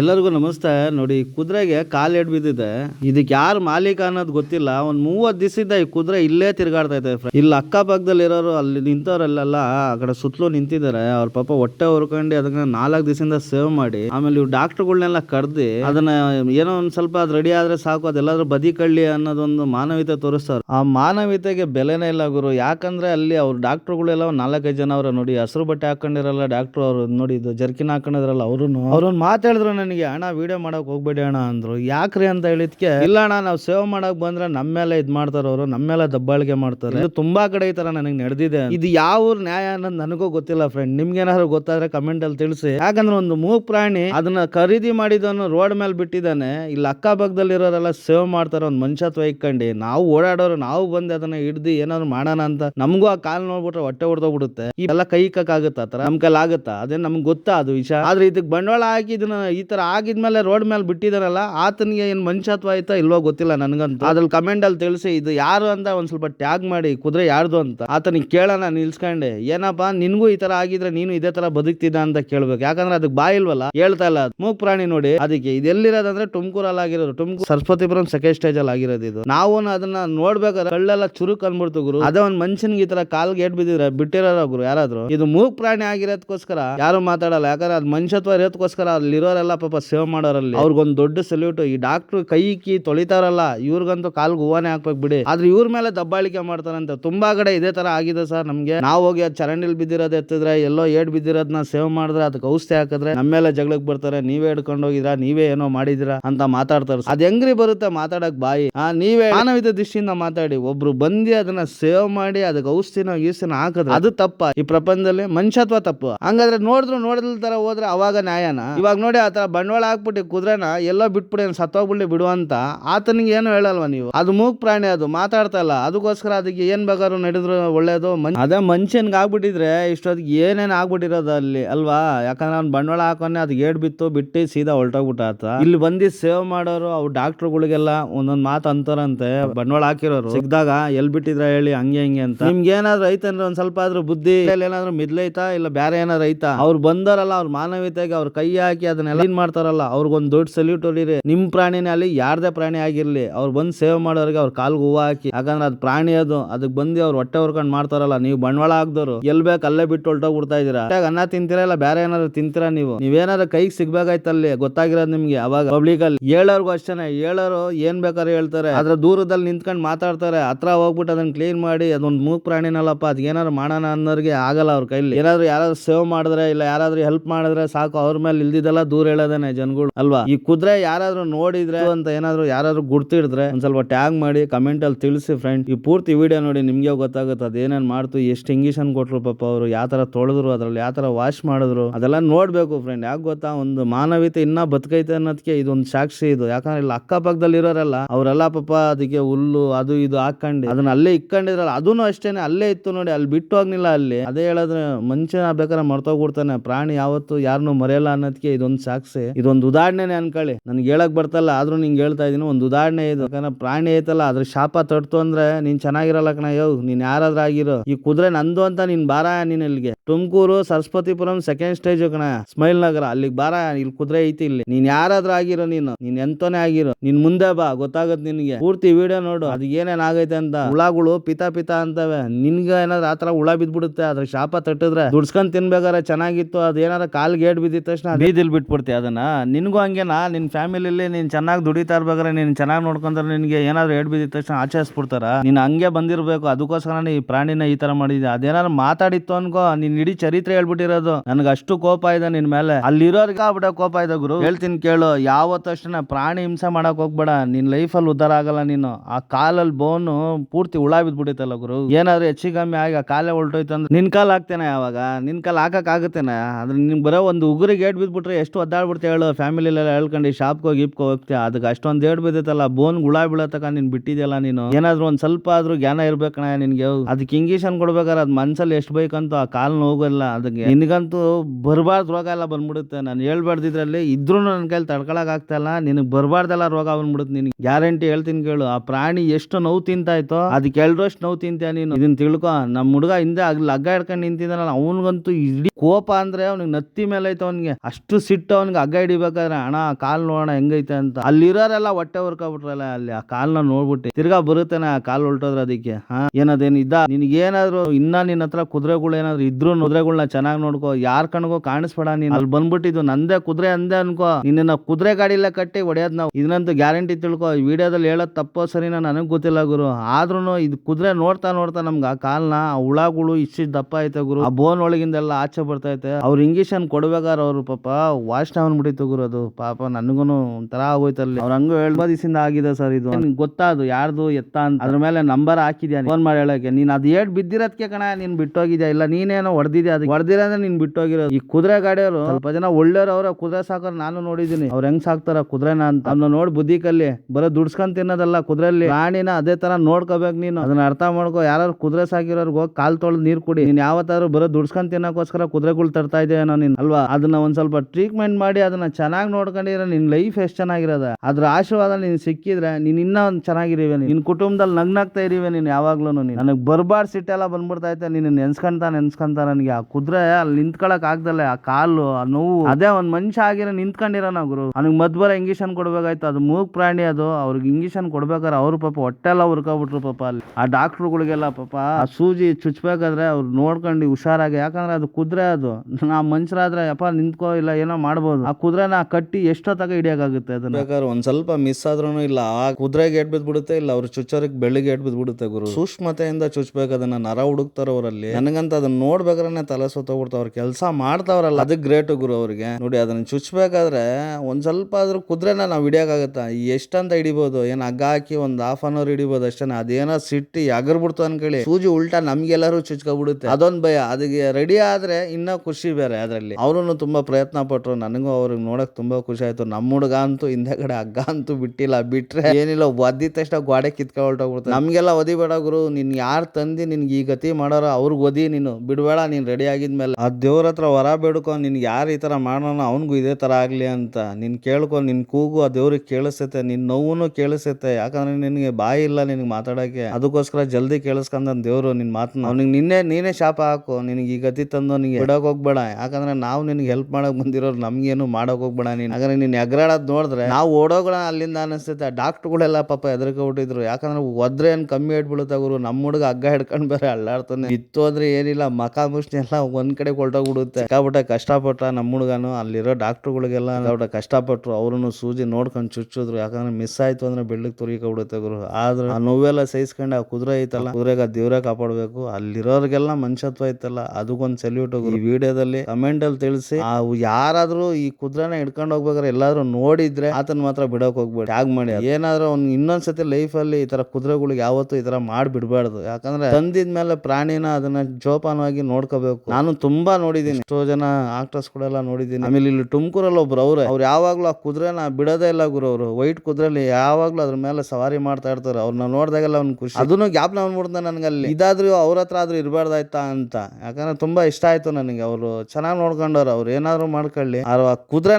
ಎಲ್ಲರಿಗೂ ನಮಸ್ತೆ. ನೋಡಿ ಈ ಕುದುರೆಗೆ ಕಾಲು ಎಡ್ ಬಿದ್ದಿದೆ. ಇದಕ್ಕೆ ಯಾರು ಮಾಲೀಕ ಅನ್ನೋದು ಗೊತ್ತಿಲ್ಲ. ಒಂದ್ ಮೂವತ್ತು ದಿವಸದಿಂದ ಈ ಕುದುರೆ ಇಲ್ಲೇ ತಿರ್ಗಾಡ್ತಾ ಇದೆ. ಇಲ್ಲಿ ಅಕ್ಕಪಕ್ಕದಲ್ಲಿ ಇರೋರು, ಅಲ್ಲಿ ನಿಂತವ್ರಲ್ಲೆಲ್ಲ ಆ ಕಡೆ ಸುತ್ತಲೂ ನಿಂತಿದ್ದಾರೆ. ಅವ್ರ ಪಾಪ ಹೊಟ್ಟೆ ಹೊರ್ಕೊಂಡು ಅದನ್ನ ನಾಲ್ಕು ದಿವಸದಿಂದ ಸೇವ್ ಮಾಡಿ, ಆಮೇಲೆ ಇವ್ ಡಾಕ್ಟರ್ಗಳನ್ನೆಲ್ಲ ಕರ್ದಿ ಅದನ್ನ ಏನೋ ಒಂದ್ ಸ್ವಲ್ಪ ಅದ್ ರೆಡಿ ಆದ್ರೆ ಸಾಕು, ಅದೆಲ್ಲಾದ್ರೂ ಬದಿ ಕಳ್ಳಿ ಅನ್ನೋದೊಂದು ಮಾನವೀಯತೆ ತೋರಿಸ್ತಾರೆ ಆ ಮಾನವೀಯತೆಗೆ ಬೆಲೆನೇ ಇಲ್ಲ ಗುರು. ಯಾಕಂದ್ರೆ ಅಲ್ಲಿ ಅವ್ರ ಡಾಕ್ಟರ್ಗಳೆಲ್ಲ ಒಂದ್ ನಾಲ್ಕೈದು ಜನ ಅವ್ರ ನೋಡಿ, ಹಸಿರು ಬಟ್ಟೆ ಹಾಕೊಂಡಿರಲ್ಲ ಡಾಕ್ಟರ್ ಅವರು ನೋಡಿ, ಇದು ಜರ್ಕಿನ್ ಹಾಕೊಂಡಿರಲ್ಲ ಅವರು ಅವ್ರೊಂದ್ ಮಾತಾಡಿದ್ರು ನನಗೆ, ಅಣ್ಣ ವಿಡಿಯೋ ಮಾಡಕ್ ಹೋಗ್ಬೇಡಿ ಅಣ್ಣ ಅಂದ್ರು. ಯಾಕ್ರಿ ಅಂತ ಹೇಳಿದ್ಕೆ, ಇಲ್ಲ ಅಣ್ಣ, ನಾವು ಸೇವ್ ಮಾಡಕ್ ಬಂದ್ರೆ ನಮ್ಮ ಮೇಲೆ ಇದ್ ಮಾಡ್ತಾರ ಅವರು ನಮ್ಮ ಮೇಲೆ ದಬ್ಬಾಳಿಕೆ ಮಾಡ್ತಾರೆ. ಇದು ತುಂಬಾ ಕಡೆ ಈ ತರ ನನಗೆ ನಡೆದಿದೆ ಇದು ಯಾವ ನ್ಯಾಯ ಅನ್ನೋದು ನನಗೂ ಗೊತ್ತಿಲ್ಲ ಫ್ರೆಂಡ್ ನಿಮ್ಗೇನಾದ್ರು ಗೊತ್ತಾದ್ರೆ ಕಮೆಂಟ್ ಅಲ್ಲಿ ತಿಳಿಸಿ. ಯಾಕಂದ್ರೆ ಒಂದು ಮೂಗ್ ಪ್ರಾಣಿ ಅದನ್ನ ಖರೀದಿ ಮಾಡಿದವನು ರೋಡ್ ಮೇಲೆ ಬಿಟ್ಟಿದ್ದಾನೆ. ಇಲ್ಲಿ ಅಕ್ಕಪಕ್ಕದಲ್ಲಿ ಇರೋರೆಲ್ಲ ಸೇವ್ ಮಾಡ್ತಾರ ಒಂದು ಮನುಷ್ಯತ್ವ ಇಕ್ಕಂಡಿ. ನಾವು ಓಡಾಡೋರು, ನಾವು ಬಂದು ಅದನ್ನ ಹಿಡ್ದು ಏನಾದ್ರು ಮಾಡೋಣ ಅಂತ ನಮಗೂ ಆ ಕಾಲ್ ನೋಡ್ಬಿಟ್ರೆ ಹೊಟ್ಟೆ ಹೊಡೆದೋಗ್ಬಿಡುತ್ತೆ. ಇವೆಲ್ಲ ಕೈ ಕಕ್ಕಾಗುತ್ತ ಆತರ ನಮ್ ಕೈಲಿ ಆಗುತ್ತಾ ಅದೇ ನಮ್ಗೆ ಗೊತ್ತಾ ಅದು ವಿಷಯ? ಆದ್ರೆ ಇದಕ್ಕೆ ಬಂಡವಾಳ ಹಾಕಿ ಇದನ್ನ ಈ ತರ ಆಗಿದ್ಮೇಲೆ ರೋಡ್ ಮೇಲೆ ಬಿಟ್ಟಿದಾರಲ್ಲ, ಆತನಿಗೆ ಏನ್ ಮನುಷ್ಯತ್ವ ಆಯ್ತಾ ಇಲ್ವೋ ಗೊತ್ತಿಲ್ಲ ನನಗಂತೂ. ಅದ್ರಲ್ಲಿ ಕಮೆಂಟ್ ಅಲ್ಲಿ ತಿಳಿಸಿ, ಇದು ಯಾರು ಅಂತ ಒಂದ್ ಸ್ವಲ್ಪ ಟ್ಯಾಗ್ ಮಾಡಿ, ಕುದುರೆ ಯಾರ್ದು ಅಂತ. ಆತನಿಗೆ ಕೇಳೋಣ ನಿಲ್ಸ್ಕೊಂಡೆ. ಏನಪ್ಪಾ, ನಿನ್ಗೂ ಈ ತರ ಆಗಿದ್ರೆ ನೀನು ಇದೇ ತರ ಬದುಕ್ತಿದ್ದ ಅಂತ ಕೇಳ್ಬೇಕು. ಯಾಕಂದ್ರೆ ಅದಕ್ಕೆ ಬಾಯಿ ಇಲ್ವಲ್ಲ? ಹೇಳ್ತಾ ಇಲ್ಲ ಮೂಕ್ ಪ್ರಾಣಿ ನೋಡಿ, ಅದಕ್ಕೆ ಇದೆಲ್ಲಿರೋದಂದ್ರೆ ತುಮಕೂರಲ್ಲಿ ಆಗಿರೋದು. ತುಮಕೂರು ಸರಸ್ವತಿಪುರಂ ಸೆಕೆಂಡ್ ಸ್ಟೇಜ್ ಅಲ್ಲಿ ಆಗಿರೋದು ಇದು. ನಾವು ಅದನ್ನ ನೋಡ್ಬೇಕಾದ್ರೆ ಕಳ್ಳೆಲ್ಲ ಚುರುಕ್ ಅನ್ಬಿಡ್ತು ಗುರು. ಅದೇ ಒಂದ್ ಮನುಷ್ಯನಿಗೆ ಈ ತರ ಕಾಲ್ಗೆ ಏಟ್ ಬಿದ್ದಿದ್ರೆ ಬಿಟ್ಟಿರೋ ಗುರು ಯಾರಾದ್ರು. ಇದು ಮೂಕ್ ಪ್ರಾಣಿ ಆಗಿರೋದಕ್ಕೋಸ್ಕರ ಯಾರು ಮಾತಾಡಲ್ಲ. ಯಾಕಂದ್ರೆ ಅದು ಮನುಷ್ಯತ್ವ ಇರೋದಕ್ಕೋಸ್ಕರ ಅಲ್ಲಿರೋರೆಲ್ಲ ಪಾಪ ಸೇವ್ ಮಾಡೋರಲ್ಲಿ. ಅವ್ರಿಗೊಂದು ದೊಡ್ಡ ಸಲ್ಯೂಟ್ ಈ ಡಾಕ್ಟರ್ ಕೈ ಕಿ ತೊಳಿತಾರಲ್ಲ, ಇವ್ರಿಗಂತೂ ಕಾಲ್ ಹೂವಾನೆ ಹಾಕ್ಬೇಕು ಬಿಡಿ. ಆದ್ರೆ ಇವ್ರ ಮೇಲೆ ದಬ್ಬಾಳಿಕೆ ಮಾಡ್ತಾರಂತ. ತುಂಬಾ ಕಡೆ ಇದೇ ತರ ಆಗಿದೆ ಸರ್ ನಮ್ಗೆ. ನಾವು ಹೋಗಿ ಅದ್ ಚರಂಡಿಲ್ ಬಿದ್ದಿರೋದ್ ಎತ್ತಿದ್ರೆ, ಎಲ್ಲೋ ಏಡ್ ಬಿದ್ದಿರೋದನ್ನ ಸೇವ್ ಮಾಡಿದ್ರೆ ಅದಕ್ಕೆ ಔಷಧಿ ಹಾಕಿದ್ರೆ ನಮ್ಮ ಮೇಲೆ ಜಗಳಕ್ಕೆ ಬರ್ತಾರೆ. ನೀವೇ ಹಿಡ್ಕೊಂಡು ಹೋಗಿದ್ರಾ, ನೀವೇ ಏನೋ ಮಾಡಿದಿರಾ ಅಂತ ಮಾತಾಡ್ತಾರೆ ಅದ್ ಹೆಂಗ್ರಿ ಬರುತ್ತೆ ಮಾತಾಡಕ್ ಬಾಯಿ? ಆ ನೀವೇ ಮಾನವಿದ ದೃಷ್ಟಿಯಿಂದ ಮಾತಾಡಿ. ಒಬ್ರು ಬಂದಿ ಅದನ್ನ ಸೇವ್ ಮಾಡಿ ಅದಕ್ಕೆ ಔಷಧಿನ ಗೀಸಿನ ಹಾಕಿದ್ರೆ ಅದು ತಪ್ಪ. ಈ ಪ್ರಪಂಚದಲ್ಲಿ ಮನುಷ್ಯತ್ವ ತಪ್ಪು. ಹಂಗಾದ್ರೆ ನೋಡಿದ್ರು ನೋಡಿದ್ರ ಹೋದ್ರೆ ಅವಾಗ ನ್ಯಾಯನ? ಇವಾಗ ನೋಡಿ ಆತರ ಬಂಡವಾಳ ಹಾಕ್ಬಿಟ್ಟು ಕುದುರೆನ ಎಲ್ಲೋ ಬಿಟ್ಬಿಡಿ ಸತ್ತೋಗ್ಬಿಡ್ಲಿ ಬಿಡು ಅಂತ ಆತನಿಗೆ ಏನು ಹೇಳಲ್ವ ನೀವು? ಅದು ಮೂಗ್ ಪ್ರಾಣಿ ಅದು, ಮಾತಾಡ್ತಾ ಇಲ್ಲ. ಅದಕ್ಕೋಸ್ಕರ ಅದಕ್ಕೆ ಏನ್ ಬೇಕಾದ್ರು ನಡೆದ್ರು ಒಳ್ಳೇದು ಅದೇ ಮನುಷ್ಯನ್ಗೆ ಆಗ್ಬಿಟ್ಟಿದ್ರೆ ಇಷ್ಟೊತ್ತಿಗೆ ಏನೇನು ಆಗ್ಬಿಟ್ಟಿರೋದು ಅಲ್ಲಿ, ಅಲ್ವಾ? ಯಾಕಂದ್ರೆ ಅವ್ನು ಬಂಡವಾಳ ಹಾಕೋನೆ ಅದು ಏಡ್ ಬಿತ್ತು, ಬಿಟ್ಟು ಸೀದಾ ಹೊಲ್ಟೋಗ್ಬಿಟ್ಟ ಇಲ್ಲಿ ಬಂದು ಸೇವ್ ಮಾಡೋರು ಅವ್ರು ಡಾಕ್ಟರ್ಗಳಿಗೆಲ್ಲ ಒಂದೊಂದು ಮಾತು ಅಂತಾರಂತೆ. ಬಂಡವಾಳ ಹಾಕಿರೋರು ಸಿಕ್ಕಿದಾಗ ಎಲ್ ಬಿಟ್ಟಿದ್ರೆ ಹೇಳಿ, ಹಂಗೆ, ಹಿಂಗೆ ಅಂತ. ನಿಮ್ಗೆ ಏನಾದ್ರು ಐತಂದ್ರೆ ಒಂದ್ ಸ್ವಲ್ಪ ಆದ್ರೂ ಬುದ್ಧಿ? ಏನಾದ್ರು ಮಿದ್ಲೈತಾ ಇಲ್ಲ ಬೇರೆ ಏನಾದ್ರು ಐತಾ? ಅವ್ರು ಬಂದಾರಲ್ಲ ಅವ್ರ ಮಾನವೀಯತೆಗೆ ಅವ್ರ ಕೈ ಹಾಕಿ ಅದನ್ನೆಲ್ಲ ಮಾಡ್ತಾರಲ್ಲ, ಅವ್ರಿಗೊಂದು ದೊಡ್ಡ ಸಲ್ಯೂಟ್ ಹೊಡೀರಿ. ನಿಮ್ ಪ್ರಾಣಿನೇ ಅಲ್ಲಿ, ಯಾರ್ದೇ ಪ್ರಾಣಿ ಆಗಿರ್ಲಿ, ಅವ್ರು ಬಂದ್ ಸೇವ್ ಮಾಡೋರಿಗೆ ಅವ್ರ ಕಾಲ್ಗೆ ಹೂವು ಹಾಕಿ, ಯಾಕಂದ್ರೆ ಅದು ಪ್ರಾಣಿ ಅದು. ಅದಕ್ಕೆ ಬಂದು ಅವ್ರು ಹೊಟ್ಟೆ ಹೊರ್ಕೊಂಡ್ ಮಾಡ್ತಾರಲ್ಲ, ನೀವು ಬಂಡವಾಳ ಹಾಕ್ದವ್ರು. ಎಲ್ ಬೇಕು ಅಲ್ಲೇ ಬಿಟ್ಟು ಹೊಲ್ಟೋಗ್ಬಿಡ್ತಾ ಇದೀರಾ. ಅನ್ನ ತಿಂತೀರಾ ಇಲ್ಲ ಬೇರೆ ಏನಾದ್ರು ತಿಂತೀರಾ ನೀವು? ನೀವೇನಾದ್ರು ಕೈಗೆ ಸಿಗ್ಬೇಕಾಯ್ತಲ್ಲಿ ಗೊತ್ತಾಗಿರೋದು ನಿಮ್ಗೆ ಅವಾಗ ಪಬ್ಲಿಕ್ ಅಲ್ಲಿ. ಹೇಳೋರ್ಗು ಅಷ್ಟೇನೆ, ಹೇಳೋರು ಏನ್ ಬೇಕಾದ್ರೆ ಹೇಳ್ತಾರೆ. ಅದ್ರ ದೂರದಲ್ಲಿ ನಿಂತ್ಕೊಂಡು ಮಾತಾಡ್ತಾರೆ, ಹತ್ರ ಹೋಗ್ಬಿಟ್ಟು ಅದನ್ನ ಕ್ಲೀನ್ ಮಾಡಿ, ಅದೊಂದ್ ಮೂಗ್ ಪ್ರಾಣಿನಲ್ಲಪ್ಪ ಅದ್ ಏನಾದ್ರು ಮಾಡೋಣ ಅನ್ನೋರಿಗೆ ಆಗಲ್ಲ ಅವ್ರ ಕೈಲಿ. ಏನಾದ್ರು ಯಾರಾದ್ರು ಸೇವ್ ಮಾಡಿದ್ರೆ, ಇಲ್ಲ ಯಾರಾದ್ರೂ ಹೆಲ್ಪ್ ಮಾಡಿದ್ರೆ ಸಾಕು, ಅವ್ರ ಮೇಲೆ ಇಲ್ದಿದ್ದೆಲ್ಲ ದೂರ ಹೇಳೋದೇನೆ ಜನಗಳು. ಅಲ್ವಾ? ಈ ಕುದುರೆ ಯಾರಾದ್ರೂ ನೋಡಿದ್ರೆ ಅಂತ ಏನಾದ್ರು ಯಾರಾದ್ರೂ ಗುರ್ತಿಡಿದ್ರೆ ಒಂದ್ ಸ್ವಲ್ಪ ಟ್ಯಾಗ್ ಮಾಡಿ ಕಮೆಂಟ್ ಅಲ್ಲಿ ತಿಳಿಸಿ ಫ್ರೆಂಡ್ ಈ ಪೂರ್ತಿ ವಿಡಿಯೋ ನೋಡಿ ನಿಮ್ಗೆ ಗೊತ್ತಾಗುತ್ತೆ? ಅದೇನೇನ್ ಮಾಡ್ತು? ಎಷ್ಟು ಇಂಗಿಷನ್ ಕೊಟ್ರು ಪಾಪ ಅವರು? ಯಾವ ತರ ತೊಳೆದ್ರು? ಅದ್ರಲ್ಲಿ ಯಾವ ತರ ವಾಶ್ ಮಾಡಿದ್ರು? ಅದೆಲ್ಲ ನೋಡ್ಬೇಕು ಫ್ರೆಂಡ್ ಯಾಕೆ ಗೊತ್ತಾ? ಒಂದು ಮಾನವೀಯತೆ ಇನ್ನ ಬದುಕೈತೆ ಅನ್ನೋದಕ್ಕೆ ಇದೊಂದು ಸಾಕ್ಷಿ ಇದು. ಯಾಕಂದ್ರೆ ಇಲ್ಲಿ ಅಕ್ಕಪಕ್ಕದಲ್ಲಿ ಇರೋರಲ್ಲ ಅವರೆಲ್ಲ ಪಾಪ ಅದಕ್ಕೆ ಹುಲ್ಲು, ಅದು ಇದು ಹಾಕೊಂಡು ಅದನ್ನ ಅಲ್ಲೇ ಇಕ್ಕೊಂಡಿದ್ರಲ್ಲ ಅದನ್ನು ಅಷ್ಟೇನೆ. ಅಲ್ಲೇ ಇತ್ತು ನೋಡಿ, ಅಲ್ಲಿ ಬಿಟ್ಟು ಹೋಗ್ಲಿಲ್ಲ ಅಲ್ಲಿ. ಅದೇ ಹೇಳಿದ್ರೆ ಮನುಷ್ಯನ ಬೇಕಾದ್ರೆ ಮರ್ತೋಗ್ಬಿಡ್ತಾನೆ. ಪ್ರಾಣಿ ಯಾವತ್ತು ಯಾರನ್ನೂ ಮರೆಯಲ್ಲ ಅನ್ನೋದಕ್ಕೆ ಇದೊಂದು ಸಾಕ್ಷಿ. ಇದೊಂದು ಉದಾಹರಣೆನೆ ಅನ್ಕೊಳ್ಳಿ. ನನ್ಗೆ ಹೇಳಕ್ ಬರ್ತಲ್ಲ, ಆದ್ರೂ ನಿಂಗೆ ಹೇಳ್ತಾ ಇದೀನಿ, ಒಂದು ಉದಾಹರಣೆ ಇದು. ಯಾಕಂದ್ರೆ ಪ್ರಾಣಿ ಐತಲ್ಲ, ಅದ್ರ ಶಾಪ ತಟ್ತು ಅಂದ್ರೆ ನೀನ್ ಚೆನ್ನಾಗಿರಲ್ಲ ಕಣ, ಯೋ, ನೀನ್ ಯಾರಾದ್ರೂ ಆಗಿರೋ. ಈ ಕುದುರೆ ನಂದು ಅಂತ ನೀನ್ ಬಾರ ನೀನ್ ಇಲ್ಲಿಗೆ. ತುಮಕೂರು, ಸರಸ್ವತಿಪುರಂ ಸೆಕೆಂಡ್ ಸ್ಟೇಜ್ ಕಣ, ಸ್ಮೈಲ್ ನಗರ. ಅಲ್ಲಿಗೆ ಬಾರ, ಇಲ್ಲಿ ಕುದುರೆ ಐತಿ ಇಲ್ಲಿ. ನೀನ್ ಯಾರಾದ್ರೂ ಆಗಿರೋ ನೀನು. ನೀನ್ ಎಂತೋನೇ ಆಗಿರೋ. ನಿನ್ ಮುಂದೆ ಬಾ ಗೊತ್ತಾಗತ್ ನಿನ್ಗೆ. ಪೂರ್ತಿ ವಿಡಿಯೋ ನೋಡು. ಅದ್ ಏನೇನ್ ಆಗೈತೆ ಅಂತ. ಹುಳಗಳು, ಪಿತಾ ಪಿತಾ ಅಂತವೆ. ನಿನ್ಗ ಏನಾದ್ರು ಆತರ ಹುಳ ಬಿದ್ಬಿಡುತ್ತೆ, ಅದ್ರ ಶಾಪ ತಟ್ಟಿದ್ರೆ ದುಡ್ಸ್ಕೊಂಡ್ ತಿನ್ಬೇಕಾರೆ ಚೆನ್ನಾಗಿತ್ತು. ಅದೇನಾರ ಕಾಲ್ ಗೇಟ್ ಬಿದ್ದಿದ ತಕ್ಷಣ ಬೀದಿಲ್ ಬಿಟ್ಬಿಡ್ತಿ ಅದನ್ನ ನಿನಗೂ ಹಂಗೇನಾ? ನಿನ್ ಫ್ಯಾಮಿಲಿಯಲ್ಲಿ ನೀನು ಚೆನ್ನಾಗಿ ದುಡಿತಾ ಇರ್ಬೇಕಾದ್ರೆ ನೀನು ಚೆನ್ನಾಗಿ ನೋಡ್ಕೊಂಡ್ರೆ ನಿನಗೆ ಏನಾದರೂ ಏಟ್ ಬಿದ್ದಿದ ತಕ್ಷಣ ಆಚರಿಸ್ಬಿಡ್ತಾರ? ನೀನು ಹಂಗೆ ಬಂದಿರಬೇಕು, ಅದಕ್ಕೋಸ್ಕರ ಈ ಪ್ರಾಣಿನ ಈ ತರ ಮಾಡಿದ್ದೆ ಅದೇನಾದ್ರು ಮಾತಾಡಿತ್ತು ಅನ್ಕೋ, ನೀನು ಇಡೀ ಚರಿತ್ರೆ ಹೇಳ್ಬಿಟ್ಟಿರೋದು. ನನಗೆ ಅಷ್ಟು ಕೋಪ ಇದೆ ನಿನ್ನ ಮೇಲೆ. ಅಲ್ಲಿರೋರ್ಗೆ ಆಗ್ಬಿಟ್ಟ ಕೋಪ ಇದೆ ಗುರು. ಹೇಳ್ತೀನಿ ಕೇಳು ಯಾವತ್ತಕ್ಷಣ ಪ್ರಾಣಿ ಹಿಂಸೆ ಮಾಡಕ್ ಹೋಗ್ಬೇಡ. ನಿನ್ ಲೈಫಲ್ಲಿ ಉದ್ಧಾರ ಆಗಲ್ಲ ನೀನು. ಆ ಕಾಲಲ್ಲಿ ಬೋನು ಪೂರ್ತಿ ಹುಳ ಬಿದ್ಬಿಟ್ಟಿತ್ತಲ್ಲ ಗುರು. ಏನಾದ್ರು ಹೆಚ್ಚು ಕಮ್ಮಿ ಆಗಿ ಆ ಕಾಲೇ ಹೊಲ್ಟೋಯ್ತು ಅಂದ್ರೆ ನಿನ್ ಕಾಲ್ ಹಾಕ್ತೇನೆ ಯಾವಾಗ? ನಿನ್ ಕಾಲ್ ಹಾಕಕ್ ಆಗುತ್ತೇನೆ? ಅದ್ರ ನಿನ್ ಬರೋ ಒಂದು ಉಗುರಿಗೆ ಏಟ್ ಬಿದ್ಬಿಟ್ರೆ ಎಷ್ಟು ಒದ್ದಾಡ್ಬಿಡ್ತೀಯ ಹೇಳು, ಫ್ಯಾಮಿಲಿಲೆಲ್ಲ ಹೇಳ್ಕೊಂಡು ಶಾಪ್ಗೆ ಹೋಗಿ ಇಪ್ಕೊ, ಹೋಗ್ತೀಯ. ಅದಕ್ಕೆ ಅಷ್ಟೊಂದು ಏಡ್ ಬಿದ್ದೈತಲ್ಲ ಬೋನ್ ಗುಳ ಬೀಳತಕ ನೀನು ಬಿಟ್ಟಿದ್ಯಲ್ಲ ನೀನು. ಏನಾದ್ರು ಒಂದ್ ಸ್ವಲ್ಪ ಆದ್ರೂ ಜ್ಞಾನ ಇರ್ಬೇಕಣ ನಿನ್ಗೆ. ಅದಕ್ಕೆ ಇಂಗೀಷನ್ ಕೊಡ್ಬೇಕಾದ್ರೆ ಅದು ಮನ್ಸಲ್ಲಿ ಎಷ್ಟು ಬೇಕಂತೂ ಆ ಕಾಲ್ ಹೋಗಲ್ಲ ಅದಕ್ಕೆ. ನಿನಗಂತೂ ಬರಬಾರ್ದು ರೋಗ ಎಲ್ಲ ಬಂದ್ಬಿಡುತ್ತೆ. ನಾನು ಹೇಳ್ಬಾರ್ದಿದ್ರಲ್ಲಿ ಇದ್ರೂ ನನ್ನ ಕೈಲಿ ತಡ್ಕೊಳಕ್ ಇಲ್ಲ. ನಿನಗೆ ಬರಬಾರ್ದೆಲ್ಲ ರೋಗ ಬಂದ್ಬಿಡುತ್ತೆ ನಿನಗೆ. ಗ್ಯಾರಂಟಿ ಹೇಳ್ತೀನಿ ಕೇಳು. ಆ ಪ್ರಾಣಿ ಎಷ್ಟು ನೋವು ತಿಂತಾಯ್ತೋ, ಅದಕ್ಕೆ ಎಲ್ರಷ್ಟು ನೋವು ತಿಂತೀಯ ನೀನು. ಇದನ್ನ ತಿಳ್ಕೊ. ನಮ್ಮ ಹುಡುಗ ಹಿಂದೆ ಲಗ್ಗ ಹಿಡ್ಕೊಂಡು ನಿಂತಿದ್ದಾನಲ್ಲ, ಅವನಿಗಂತೂ ಇಡೀ ಕೋಪ ಅಂದ್ರೆ ಅವ್ನಿಗೆ ನತ್ತಿ ಮೇಲೆ ಐತೆ ಅವ್ನಿಗೆ. ಅಷ್ಟು ಸಿಟ್ಟು ಅವ್ನಿಗೆ ಹಗ್ಗ ಹಿಡಿಬೇಕಾದ್ರೆ, ಅಣ್ಣ ಕಾಲು ನೋಡೋಣ, ಹೆಂಗೈತೆ ಅಂತ. ಅಲ್ಲಿರೋರೆಲ್ಲ ಹೊಟ್ಟೆ ಹೊರ್ಕೊಬಿಟ್ರಲ್ಲ, ಅಲ್ಲಿ ಆ ಕಾಲ್ನ ನೋಡ್ಬಿಟ್ಟು. ತಿರ್ಗಾ ಬರುತ್ತೇನೆ ಆ ಕಾಲು ಹೊಲ್ಟೋದ್ರ ಅದಕ್ಕೆ. ಹಾ, ಏನದೇನು ಇದ್ದ? ನಿನ್ಗೆ ಏನಾದ್ರು ಇನ್ನ ನಿನ್ನ ಹತ್ರ ಕುದುರೆಗಳು ಏನಾದ್ರು ಇದ್ರು ಕುದುರೆಗಳನ್ನ ಚೆನ್ನಾಗಿ ನೋಡ್ಕೋ. ಯಾರ್ ಕಣ್ಗೋ ಕಾಣಿಸ್ಬೇಡ ನೀನ್. ಅಲ್ಲಿ ಬಂದ್ಬಿಟ್ಟಿದ್ದು ನಂದೇ ಕುದುರೆ ಅಂದೆ ಅನ್ಕೋ. ನಿನ್ನ ಕುದುರೆ ಗಾಡಿಲ್ಲ ಕಟ್ಟಿ ಹೊಡೆಯೋದ್ ನಾವು. ಇದನ್ನಂತೂ ಗ್ಯಾರಂಟಿ ತಿಳ್ಕೊ. ಈ ವಿಡಿಯೋದಲ್ಲಿ ಹೇಳೋದ್ ತಪ್ಪೋ ಸರಿನಾ ನನಗ್ ಗೊತ್ತಿಲ್ಲ ಗುರು. ಆದ್ರೂ ಇದು ಕುದುರೆ ನೋಡ್ತಾ ನೋಡ್ತಾ ನಮ್ಗೆ ಆ ಕಾಲ್ನ, ಆ ಹುಳಗಳು ಇಷ್ಟಿಷ್ಟು ದಪ್ಪ ಐತೆ ಗುರು. ಆ ಬೋನ್ ಒಳಗಿಂದೆಲ್ಲ ಆಚೆ ಬರ್ತೈತೆ ಅವ್ರ ಇಂಗೇಶನ್ ಕೊಡ್ಬೇಕಾರ ಅವ್ರು ಪಾಪ. ವಾಶ್ ಬಿಟ್ಟಿತ್ತು ಗುರು ಅದು. ಪಾಪ ನನಗೂನು ಒಂಥರ ಆಗೋಯ್ತಲ್ಲಿ ಅವ್ರ ಹಂಗ ಹೇಳ್ಬೋ ದಿಸಿಂದ ಆಗಿದೆ ಸರ್ ಇದು. ನಿನ್ಗೆ ಗೊತ್ತಾದು ಯಾರ್ದು ಎತ್ತ ಅಂತ. ಅದ್ರ ಮೇಲೆ ನಂಬರ್ ಹಾಕಿದ್ಯಾ ಫೋನ್ ಮಾಡಿ ಹೇಳಕ್ಕೆ. ನೀನ್ ಅದ್ ಏಟ್ ಬಿದ್ದಿರೋದಕ್ಕೆ ಕಣ, ನೀನ್ ಬಿಟ್ಟೋಗಿದ್ಯಾ? ಇಲ್ಲ, ನೀನೇನೋ ಹೊಡೆದಿದ್ಯಾ ಅದಕ್ಕೆ? ಹೊಡೆದಿರೋದ್ರೆ ನೀನ್ ಬಿಟ್ಟೋಗಿರೋದು. ಈ ಕುದುರೆ ಗಾಡಿಯವರು ಸ್ವಲ್ಪ ಜನ ಒಳ್ಳೆಯವ್ರು ಅವ್ರ. ಕುದುರೆ ಸಾಕೋರು ನಾನು ನೋಡಿದೀನಿ ಅವ್ರ ಹೆಂಗ್ ಸಾಕ್ತಾರ ಕುದುರೆನ ಅಂತ. ಅವ್ನ ನೋಡ್ ಬುದ್ಧಿ ಕಲ್ಲಿ. ಬರೋ ದುಡ್ಸ್ಕೊಂಡ್ ತಿನ್ನೋದಲ್ಲ ಕುದುರೆಲ್ಲಿ. ಪ್ರಾಣಿನ ಅದೇ ತರ ನೋಡ್ಕೋಬೇಕು ನೀನು. ಅದನ್ನ ಅರ್ಥ ಮಾಡ್ಕೋ. ಯಾರು ಕುದುರೆ ಸಾಕಿರೋರ್ಗೆ ಕಾಲ್ ತೊಳೆದು ನೀರ್ ಕುಡಿ. ನೀನ್ ಯಾವತ್ತಾದ್ರು ಬರೋ ದುಡ್ಸ್ಕೊಂಡ್ ತಿನ್ನಕ್ಕೋಸ್ಕರ ಕುದುರೆಗಳು ತರ್ತಾ ಇದೆಯೇನೋ ನಿನ್ ಅಲ್ವಾ? ಅದನ್ನ ಒಂದ್ ಸ್ವಲ್ಪ ಟ್ರೀಟ್ಮೆಂಟ್ ಮಾಡಿ ಅದನ್ನ ಚೆನ್ನಾಗಿ ನೋಡ್ಕೊಂಡಿರ ನಿನ್ ಲೈಫ್ ಎಷ್ಟ್ ಚೆನ್ನಾಗಿರೋದ ಅದ್ರ ಆಶೀರ್ವಾದ ನೀನ್ ಸಿಕ್ಕಿದ್ರೆ ನೀನ್ ಇನ್ನ ಒಂದ್ ಚೆನ್ನಾಗಿರಿವೆ ನೀನ್ ಕುಟುಂಬದಲ್ಲಿ ನಗ್ನಾಗ್ತಾ ಇರಿವೆ ನೀನ್ ಯಾವಾಗ್ಲೂ ನೀನ್. ನನಗ್ ಬರ್ಬಾರ್ ಸಿಟ್ಟೆಲ್ಲ ಇದೆ ನೀನ್ ನೆನ್ಸ್ಕೊಂತ ನೆನ್ಸ್ಕೊಂತ ನನಗೆ ಆ ಕುದುರೆ ಅಲ್ಲಿ ನಿಂತ್ಕೊಳಕ್ ಆಗ್ದಲ್ಲ, ಆ ಕಾಲು, ಆ ನೋವು. ಅದೇ ಒಂದ್ ಮನುಷ್ಯ ಆಗಿರೋ ನಾವು ಗುರು. ಅವ್ನಿಗೆ ಮದ್ವರ ಇಂಗೀಷನ್ ಕೊಡ್ಬೇಕಾಯ್ತು, ಅದು ಮೂಗ್ ಪ್ರಾಣಿ ಅದು. ಅವ್ರಿಗೆ ಇಂಗಿಷನ್ ಕೊಡ್ಬೇಕಾದ್ರೆ ಅವ್ರ ಪಾಪ ಹೊಟ್ಟೆಲ್ಲ ಹುರ್ಕೊಬಿಟ್ರು ಪಾಪ ಅಲ್ಲಿ. ಆ ಡಾಕ್ಟ್ರುಗಳಿಗೆಲ್ಲ ಪಾಪ ಆ ಸೂಜಿ ಚುಚ್ಬೇಕಾದ್ರೆ ಅವ್ರು ನೋಡ್ಕೊಂಡು ಹುಷಾರಾಗಿ. ಯಾಕಂದ್ರೆ ಅದು ಕುದುರೆ ಅದು. ನಾ ಮನುಷ್ಯರಾದ್ರೆ ಅಪ್ಪ ನಿಂತ್ಕೋ, ಇಲ್ಲ, ಏನೋ ಮಾಡ್ಬೋದು. ಆ ಕುದುರೆನ ಕಟ್ಟಿ ಎಷ್ಟೊತ್ತಾಗ ಹಿಡಿಯೋಕ್ಕಾಗುತ್ತೆ ಅದನ್ನ? ಬೇಕಾದ್ರೆ ಒಂದ್ ಸ್ವಲ್ಪ ಮಿಸ್ ಆದ್ರೂ ಇಲ್ಲ. ಆ ಕುದುರೆಗೆ ಬಿದ್ ಬಿದ್ಬಿಡುತ್ತೆ, ಇಲ್ಲ, ಅವ್ರ ಚುಚ್ಚೋರಿಗೆ ಬೆಳ್ಳಿಗೆ ಬಿದ್ ಬಿದ್ಬಿಡುತ್ತೆ ಗುರು. ಸೂಕ್ಷ್ಮತೆಯಿಂದ ಚುಚ್ಬೇಕು, ಅದನ್ನ ನರ ಹುಡುಕ್ತಾರ ಅವರಲ್ಲಿ ನನಗಂತ ಅದನ್ನ ನೋಡ್ಬೇಕಾದ್ರೆ ತಲೆ ಸುತ್ತೋಗ್ಬಿಡ್ತಾವ ಅವ್ರ ಕೆಲಸ ಮಾಡ್ತಾವ್ರಲ್ಲ. ಅದಕ್ಕೆ ಗ್ರೇಟ್ ಗುರು ಅವ್ರಿಗೆ. ನೋಡಿ, ಅದನ್ನ ಚುಚ್ಬೇಕಾದ್ರೆ ಒಂದ್ ಸ್ವಲ್ಪ ಆದ್ರೂ ಕುದುರೆನ ನಾವು ಹಿಡಿಯೋಕ್ಕಾಗತ್ತಾ ಎಷ್ಟಂತ ಹಿಡಿಬೋದು? ಏನ್ ಹಗ್ಗ ಹಾಕಿ ಒಂದ್ ಹಾಫ್ ಅನ್ ಅವರ್ ಹಿಡಿಬೋದು ಅಷ್ಟೇ ಅದೇನೋ ಸಿಟ್ಟಿ ಅಗರ್ಬಿಡ್ತು ಅನ್ಕೇಳಿ ಸೂಜಿ ಉಲ್ಟಾ ನಮ್ಗೆಲ್ಲರೂ ಚುಚ್ಕೊಬಿಡುತ್ತೆ. ಅದೊಂದ್ ಭಯ. ಅದಕ್ಕೆ ರೆಡಿ ಆದ್ರೆ ಇನ್ನ ಖುಷಿ ಬೇರೆ ಅದರಲ್ಲಿ. ಅವರೂ ತುಂಬ ಪ್ರಯತ್ನ ಪಟ್ಟರು ನನಗೂ ಅವ್ರಿಗೆ ನೋಡಕ್ ತುಂಬಾ ಖುಷಿ ಆಯ್ತು. ನಮ್ಮ ಹುಡುಗ ಅಂತೂ ಹಿಂದೆಗಡೆ ಹಗ್ಗ ಅಂತೂ ಬಿಟ್ಟಿಲ್ಲ, ಬಿಟ್ರೆ ಏನಿಲ್ಲ ಒದ್ದಿದ ತಕ್ಷಣ ಗೋಡೆ ಕಿತ್ಕ ಹೊರಟೋಗ್ಬಿಡ್ತಾರೆ. ನಮ್ಗೆಲ್ಲ ಒದಿಬೇಡ ಗುರು, ನಿನ್ ಯಾರು ತಂದಿ, ನಿನ್ಗೆ ಈ ಗತಿ ಮಾಡೋರ, ಅವ್ರಿಗೆ ಒದಿ ನೀನು. ಬಿಡ್ಬೇಡ, ನೀನ್ ರೆಡಿ ಆಗಿದ್ಮೇಲೆ. ಆ ದೇವ್ರ ಹತ್ರ ವರ ಬೇಡ್ಕೊ, ನಿನ್ಗೆ ಯಾರು ಈ ತರ ಮಾಡೋಣ, ಅವ್ನಿಗೂ ಇದೇ ತರ ಆಗಲಿ ಅಂತ. ನಿನ್ ಕೇಳ್ಕೊ, ನಿನ್ ಕೂಗು ಆ ದೇವ್ರಿಗೆ ಕೇಳಿಸುತ್ತೆ, ನಿನ್ ನೋವೂ ಕೇಳಿಸುತ್ತೆ. ಯಾಕಂದ್ರೆ ನಿನಗೆ ಬಾಯಿ ಇಲ್ಲ ನಿನಗೆ ಮಾತಾಡಕ್ಕೆ. ಅದಕ್ಕೋಸ್ಕರ ಜಲ್ದಿ ಕೇಳಿಸ್ಕೊಂಡ್ ದೇವ್ರು ನಿನ್ ಮಾತನ್ನ ಅವ್ನಿಗೆ ನಿನ್ನೆ, ನೀನೇ ಶಾಪ ಹಾಕು. ನಿನಗೆ ಈ ಗತಿ ತಂದು ನಿನಗೆ ಬಿಡೋಕ್ ಹೋಗ್ಬೇಡ. ಯಾಕಂದ್ರೆ ನಾವು ನಿನಗೆ ಹೆಲ್ಪ್ ಮಾಡಕ್ ಬಂದಿರೋರು ನಮಗೇನು ಮಾಡೋಕೆ ಹೋಗ್ಬೇಡ ನೀನು. ಹಾಗಾದ್ರೆ ನೀನ್ ಎಗ್ರಾಡೋದು ನೋಡಿದ್ರೆ ನಾವು ಓಡೋಗೋಣ ಅಲ್ಲಿಂದ ಅನಿಸ್ತೈತೆ. ಡಾಕ್ಟ್ರುಗಳೆಲ್ಲ ಪಾಪ ಹೆದರ್ಕೊಬಿಟ್ಟಿದ್ರು ಯಾಕಂದ್ರೆ ಒದ್ರೆ ಏನ್ ಕಮ್ಮಿ ಇಟ್ಬಿಡುತ್ತೆ ಗುರು. ನಮ್ಮ ಹುಡುಗ ಹಗ್ಗ ಹಿಡ್ಕೊಂಡ್ ಬೇರೆ ಅಲ್ಲಾಡ್ತಾನೆ. ಇತ್ತು ಅಂದ್ರೆ ಏನಿಲ್ಲ, ಮಕ ಮುಷ್ಟಿ ಎಲ್ಲ ಒಂದ್ ಕಡೆ ಕೊಲ್ಟೋಗ್ಬಿಡುತ್ತೆ. ಸಿಕ್ಕಾಬಿಟ್ಟೆ ಕಷ್ಟಪಟ್ಟ ನಮ್ಮ ಹುಡುಗನು. ಅಲ್ಲಿರೋ ಡಾಕ್ಟ್ರುಗಳಿಗೆಲ್ಲ ಕಷ್ಟ ಕಷ್ಟಪಟ್ಟರು ಅವ್ರನ್ನು ಸೂಜಿ ನೋಡ್ಕೊಂಡು ಚುಚ್ಚಿದ್ರು. ಯಾಕಂದ್ರೆ ಮಿಸ್ ಆಯ್ತು ಅಂದ್ರೆ ಬೆಳ್ಳಿಗೆ ತುರಿಕೊಬಿಡುತ್ತೆ ಗುರು. ಆದ್ರೆ ಆ ನೋವೆಲ್ಲ ಸಹಿಸ್ಕೊಂಡು ಆ ಕುದುರೆ ಐತಲ್ಲ, ಕುದುರೆಗೆ ದೇವ್ರೆ ಕಾಪಾಡ್ಬೇಕು. ಅಲ್ಲಿರೋರಿಗೆಲ್ಲ ಮನುಷ್ಯತ್ವ ಐತಲ್ಲ, ಅದಕ್ಕೊಂದ್ ಸೆಲ್ಯೂಟ್ ಈ ವಿಡಿಯೋದಲ್ಲಿ ಕಮೆಂಟ್ ಅಲ್ಲಿ ತಿಳಿಸಿ ಯಾರಾದ್ರೂ ಈ ಕುದುರೆನ ಹಿಡ್ಕೊಂಡು ಹೋಗ್ಬೇಕಾದ್ರೆ ಎಲ್ಲಾದ್ರೂ ನೋಡಿದ್ರೆ ಆತನ ಮಾತ್ರ ಬಿಡೋಕ್ ಹೋಗ್ಬೇಡಿ ಟ್ಯಾಗ್ ಮಾಡಿ. ಏನಾದ್ರೂ ಅವ್ನ್ ಇನ್ನೊಂದ್ಸತಿ ಲೈಫ್ ಅಲ್ಲಿ ಈ ತರ ಕುದುರೆಗಳಿಗೆ ಯಾವತ್ತೂ ಈ ತರ ಮಾಡಿ ಬಿಡ್ಬಾರ್ದು ಯಾಕಂದ್ರೆ ತಂದಿದ್ಮೇಲೆ ಪ್ರಾಣಿನ ಅದನ್ನ ಜೋಪಾನವಾಗಿ ನೋಡ್ಕೋಬೇಕು. ನಾನು ತುಂಬಾ ನೋಡಿದೀನಿ. ಎಷ್ಟೋ ಜನ ಆಕ್ಟರ್ಸ್ ಗಳೆಲ್ಲ ನೋಡಿದೀನಿ. ಆಮೇಲೆ ಇಲ್ಲಿ ತುಮಕೂರಲ್ಲಿ ಒಬ್ರು ಅವ್ರೆ. ಅವ್ರು ಯಾವಾಗ್ಲೂ ಆ ಕುದುರೆನ ಬಿಡೋದೇ ಇಲ್ಲ ಗುರು ಅವರು. ವೈಟ್ ಕುದುರೆಲಿ ಯಾವಾಗ್ಲೂ ಅದ್ರ ಮೇಲೆ ಸವಾರಿ ಮಾಡ್ತಾ ಇರ್ತಾರೆ. ಅವ್ರನ್ನ ನೋಡಿದಾಗೆಲ್ಲ ಅವ್ನ್ ಖುಷಿ. ಅದನ್ನು ಗ್ಯಾಪ್ ನನ್ಗೆ ಅಲ್ಲಿ ಇದಾದ್ರೂ ಅವ್ರ ಹತ್ರ ಆದ್ರೂ ಇರಬಾರ್ದಾಯ್ತಾ ಅಂತ. ಯಾಕಂದ್ರೆ ತುಂಬಾ ಇಷ್ಟ ಆಯ್ತು ನನಗೆ ಅವರು ಚೆನ್ನಾಗಿ ನೋಡ್ಕೊಂಡವ್ರು. ಅವ್ರು ಏನಾದ್ರು ಮಾಡ್ಕೊಳ್ಳಿ. ಆ ಆ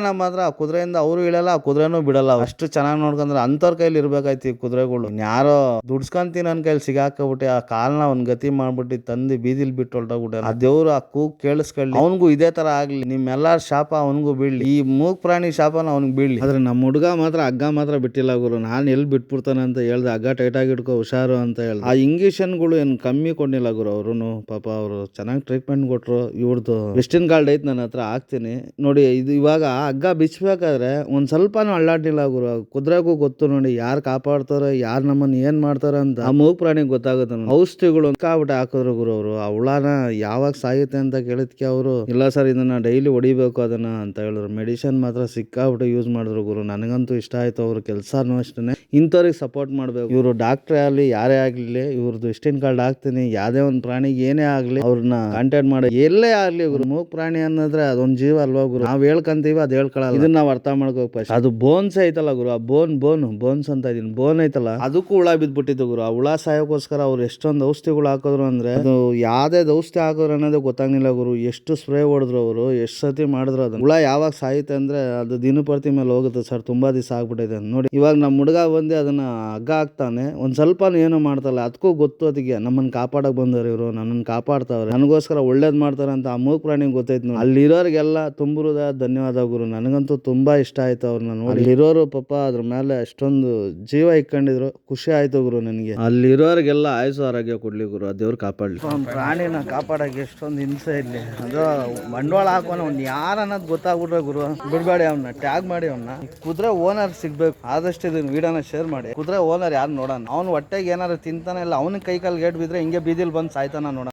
ನಮ್ಮ ಮಾತ್ರ ಆ ಕುದುರೆಯಿಂದ ಅವರು ಇಳಲ್ಲ, ಆ ಕುದುರೆನೂ ಬಿಡಲ್ಲ. ಅಷ್ಟು ಚೆನ್ನಾಗಿ ನೋಡ್ಕೊಂಡ್ರೆ ಅಂತವ್ರ ಕೈಲಿ ಇರ್ಬೇಕಾಯ್ತು ಈ ಕುದುರೆಗಳು. ಯಾರೋ ದುಡ್ಸ್ಕೊಂತೀನಿ ನನ್ನ ಕೈಲಿ ಸಿಗಾಕಬಿಟ್ಟು ಆ ಕಾಲ್ನ ಅವ್ನ್ ಗತಿ ಮಾಡ್ಬಿಟ್ಟು ತಂದು ಬೀದಿಲ್ ಬಿಟ್ಟು ಹೊಲ್ಟೋಗ್ಬಿಟ್ಟೆ ಆ ದೇವ್ರು ಆ ಕೂಗ್ ಕೇಳಿಸ್ಕೊಳ್ಳಿ. ಅವನಿಗೂ ಇದೇ ತರ ಆಗ್ಲಿ. ನಿಮ್ಮೆಲ್ಲಾರ ಶಾಪ ಅವನಿಗೂ ಬೀಳ್ಲಿ. ಈ ಮೂಗ್ ಪ್ರಾಣಿ ಶಾಪನ ಅವ್ನಿಗೆ ಬೀಳ್ಲಿ. ಆದ್ರೆ ನಮ್ಮ ಹುಡುಗ ಮಾತ್ರ ಹಗ್ಗ ಮಾತ್ರ ಬಿಟ್ಟಿಲ್ಲ ಗುರು. ನಾನು ಎಲ್ಲಿ ಬಿಟ್ಬಿಡ್ತಾನೆ ಅಂತ ಹೇಳ್ದೆ. ಹಗ್ಗ ಟೈಟ್ ಆಗಿ ಇಟ್ಕೋ, ಹುಷಾರು ಅಂತ ಹೇಳ್ದೆ. ಆ ಇಂಗಿಷನ್ಗಳು ಏನು ಕಮ್ಮಿ ಕೊಡ್ಲಿಲ್ಲ ಗುರು ಅವರು ಪಾಪ ಅವರು ಚೆನ್ನಾಗಿ ಟ್ರೀಟ್ಮೆಂಟ್ ಕೊಟ್ರು. ಇವ್ರದ್ದು ವೆಸ್ಟಿನ್ ಗಾಲ್ಡ್ ಐತೆ ನನ್ನ ಹತ್ರ ಹಾಕ್ತೀನಿ. ನೋಡಿ ಇದು ಇವಾಗ ಹಗ್ಗ ಬಿಚ್ಚಬೇಕಾದ್ರೆ ಒಂದ್ ಸ್ವಲ್ಪನೂ ಅಳ್ಳಾಡಿಲ್ಲ ಗುರು. ಕುದುರೆಗೂ ಗೊತ್ತು ನೋಡಿ ಯಾರು ಕಾಪಾಡ್ತಾರೋ ಯಾರು ನಮ್ಮನ್ನ ಏನ್ ಮಾಡ್ತಾರ ಅಂತ. ಆ ಮೂಗ್ ಪ್ರಾಣಿಗೆ ಗೊತ್ತಾಗುತ್ತೆ. ಔಷಧಿಗಳು ಕಾಬಿಟ್ಟು ಹಾಕಿದ್ರು ಗುರು ಅವರು. ಆ ಹುಳನ ಯಾವಾಗ ಸಾಯುತ್ತೆ ಅಂತ ಕೇಳಿದ್ಕೆ ಅವರು ಇಲ್ಲ ಸರ್ ಇದನ್ನ ಡೈಲಿ ಹೊಡಿಬೇಕು ಅದನ್ನ ಅಂತ ಹೇಳಿದ್ರು. ಮೆಡಿಸಿನ್ ಮಾತ್ರ ಸಿಕ್ಕಾಬಿಟ್ಟು ಯೂಸ್ ಮಾಡಿದ್ರು ಗುರು. ನನಗಂತೂ ಇಷ್ಟ ಆಯ್ತು ಅವ್ರ ಕೆಲಸನೂ ಅಷ್ಟೇ ಇಂಥವ್ರಿಗೆ ಸಪೋರ್ಟ್ ಮಾಡ್ಬೇಕು. ಇವರು ಡಾಕ್ಟ್ರೇ ಆಗಲಿ ಯಾರೇ ಆಗ್ಲಿ ಇವ್ರದ್ದು ಇಷ್ಟಿನ ಕಾರ್ಡ್ ಹಾಕ್ತೀನಿ. ಯಾವುದೇ ಒಂದು ಪ್ರಾಣಿಗೆ ಏನೇ ಆಗ್ಲಿ ಅವ್ರನ್ನ ಕಾಂಟ್ಯಾಕ್ಟ್ ಮಾಡಿ. ಎಲ್ಲೇ ಆಗ್ಲಿ ಗುರು. ಮೂಗ್ ಪ್ರಾಣಿ ಅನ್ನೋದ್ರೆ ಅದೊಂದು ಜೀವ ಅಲ್ವಾ ಗುರು? ನಾವ್ ಹೇಳ್ಕಂತೀವಿ ಅದ್ ಹೇಳ್ಕೊಳಲ್ಲ. ಇದನ್ನ ನಾವ್ ಅರ್ಥ ಮಾಡ್ಕೋಬೇಕು ಅದು ಬೋನ್ಸ್ ಐತಲ್ಲ ಗುರು ಆ ಬೋನ್ ಬೋನ್ ಬೋನ್ಸ್ ಅಂತ ಇದೀನಿ. ಬೋನ್ ಐತಲ್ಲ? ಅದಕ್ಕೂ ಹುಳ ಬಿದ್ಬಿಟ್ಟಿತ್ತು ಗುರು. ಆ ಹುಳ ಸಾಯೋಕೋಸ್ಕರ ಅವ್ರು ಎಷ್ಟೊಂದು ಔಷಧಿಗಳು ಹಾಕಿದ್ರು ಅಂದ್ರೆ ಅದು ಯಾವ್ದೇ ಔಷಧಿ ಹಾಕಿದ್ರು ಅನ್ನೋದು ಗೊತ್ತಾಗ್ಲಿಲ್ಲ ಗುರು. ಎಷ್ಟು ಸ್ಪ್ರೇ ಹೊಡೆದ್ರು ಅವರು ಎಷ್ಟು ಸತಿ ಮಾಡಿದ್ರು ಅದು ಹುಳ ಯಾವಾಗ ಸಾಯುತ್ತೆ ಅಂದ್ರೆ ಅದು ದಿನಪರ್ತಿ ಮೇಲೆ ಹೋಗುತ್ತೆ ಸರ್. ತುಂಬಾ ದಿವಸ ಆಗ್ಬಿಟ್ಟಿದೆ ಅಂತ ನೋಡಿ. ಇವಾಗ ನಮ್ಮ ಹುಡುಗ ಬಂದು ಅದನ್ನ ಹಗ್ಗ ಹಾಕ್ತಾನೆ. ಒಂದ್ ಸ್ವಲ್ಪ ಏನು ಮಾಡ್ತಲ್ಲ ಅದಕ್ಕೂ ಗೊತ್ತು ಅದಕ್ಕೆ ನಮ್ಮನ್ನ ಕಾಪಾಡಕ್ ಬಂದವ್ರು ಇವರು ನನ್ನನ್ನು ಕಾಪಾಡ್ತಾವ್ರೆ. ನನಗೋಸ್ಕರ ಒಳ್ಳೇದ್ ಮಾಡ್ತಾರೆ ಅಂತ ಆ ಮೂಗ್ ಪ್ರಾಣಿಗೆ ಗೊತ್ತೈತೆ ನೋಡಿ? ಅಲ್ಲಿರೋರಿಗೆಲ್ಲ ತುಂಬಿರೋದ ಧನ್ಯವಾದ ಗುರು. ನನಗಂತೂ ತುಂಬಾ ಇಷ್ಟ ಆಯ್ತು ಅವ್ರು ನೋಡಿ. ಅಲ್ಲಿರೋರು ಪಾಪ ಅದ್ರ ಮೇಲೆ ಅಷ್ಟೊಂದು ಜೀವ ಇಕ್ಕೊಂಡಿದ್ರು. ಖುಷಿ ಆಯ್ತು ಗುರು ನನಗೆ. ಅಲ್ಲಿರೋರಿಗೆಲ್ಲ ಆಯುಸು ಆರೋಗ್ಯ ಕೊಡ್ಲಿ ಗುರು. ಆ ದೇವ್ರು ಕಾಪಾಡ್ಲಿ. ಒಂದು ಪ್ರಾಣಿನ ಕಾಪಾಡಕ್ಕೆ ಎಷ್ಟೊಂದು ಹಿಂಸೆ ಇಲ್ಲಿ ಅದು ಬಂಡವಾಳ ಹಾಕೋಣ ಅವ್ನು ಯಾರ ಅನ್ನೋದು ಗೊತ್ತಾಗ್ಬಿಟ್ರೆ ಗುರು. ಬಿಡ್ಬೇಡಿ ಅವ್ನ ಟ್ಯಾಗ್ ಮಾಡಿ ಅವ್ನ. ಕುದುರೆ ಓನರ್ ಸಿಗ್ಬೇಕು. ಆದಷ್ಟು ಇದನ್ನ ವಿಡಿಯೋನ ಶೇರ್ ಮಾಡಿ. ಕುದುರೆ ಓನರ್ ಯಾರು ನೋಡೋಣ. ಅವ್ನು ಹೊಟ್ಟೆಗೆ ಏನಾರು ತಿಂತಾನೆ ಇಲ್ಲ ಅವನ ಕೈ ಕಾಲು ಗೇಟ್ ಬಿದ್ರೆ ಹಿಂಗೆ ಬೀದಿಲ್ ಬಂದು ಸಾಯ್ತಾನ ನೋಡೋಣ.